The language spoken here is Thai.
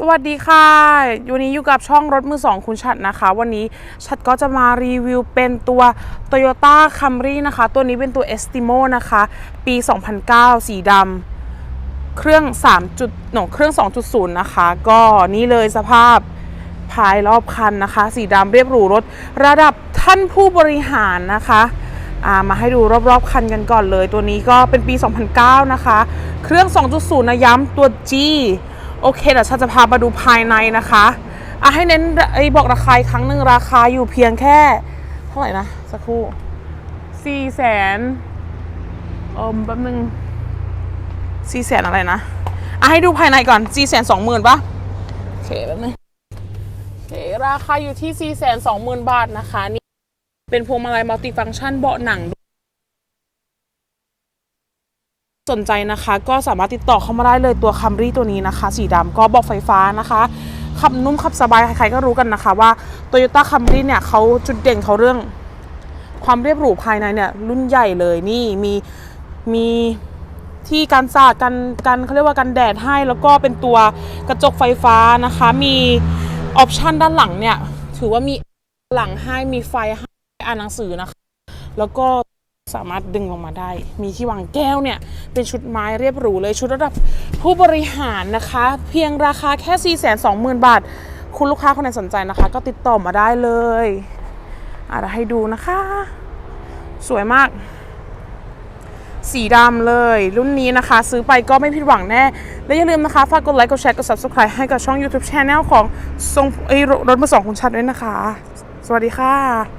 สวัสดีค่ะ วันนี้อยู่กับช่องรถมือสองคุณชัดนะคะ วันนี้ชัดก็จะมารีวิวเป็นตัว Toyota Camry นะคะ ตัวนี้เป็นตัว Estimo นะคะ ปี 2009 สีดำเครื่อง3จุดหนเครื่อง 2.0 นะคะ ก็นี่เลยสภาพภายรอบคันนะคะ สีดำเรียบหรูรถ ระดับท่านผู้บริหารนะคะามาให้ดูรอบๆคันกันก่อนเลย ตัวนี้ก็เป็นปี 2009 นะคะ เครื่อง 2.0 นะย้ำตัว G โอเคเดี๋ยวฉันจะพามาดูภายในนะคะอะให้เน้นไอ้บอกราคาอีกครั้งหนึ่งราคาอยู่เพียงแค่ เท่าไหร่นะ สักครู่สี่แสนเอมแป๊บนึงสี่แสนอะไรนะอะให้ดูภายในก่อนสี่แสนสองหมื่นปะโอเคแป๊บนึงโอเคราคาอยู่ที่สี่แสนสองหมื่นบาทนะคะนี่เป็นพวงมาลัยมัลติฟังก์ชันเบาะหนัง สนใจนะคะก็สามารถติดต่อเข้ามาได้เลยตัวคัมรี่ตัวนี้นะคะ สีดำก็บอกไฟฟ้านะคะขับนุ่มขับสบายใครๆก็รู้กันนะคะว่า Toyota Camry เนี่ยเขาจุดเด่นเขาเรื่อง ความเรียบหรูภายในเนี่ยรุ่นใหญ่เลยนี่มีมีที่กันสาดกันกันเขาเรียกว่ากันแดดให้ แล้วก็เป็นตัวกระจกไฟฟ้านะคะ มีออปชันด้านหลังเนี่ย ถือว่ามีหลังให้มีไฟให้อ่านหนังสือนะคะ แล้วก็ สามารถดึงลงมาได้ มีที่วางแก้วเนี่ย เป็นชุดไม้เรียบหรูเลย ชุดระดับผู้บริหารนะคะ เพียงราคาแค่ 4 2 0 0 0 0 บาท คุณลูกค้าคนไหนสนใจนะคะ ก็ติดต่อมาได้เลยอะเดี๋ยวให้ดูนะคะ สวยมาก สีดำเลย รุ่นนี้นะคะ ซื้อไปก็ไม่ผิดหวังแน่ และอย่าลืมนะคะ ฝากกดไลค์ กดแชร์ กด subscribe ให้กับช่อง YouTube Channel ของทรงไอรถมือสองคุณชัดด้วยนะคะ สวัสดีค่ะ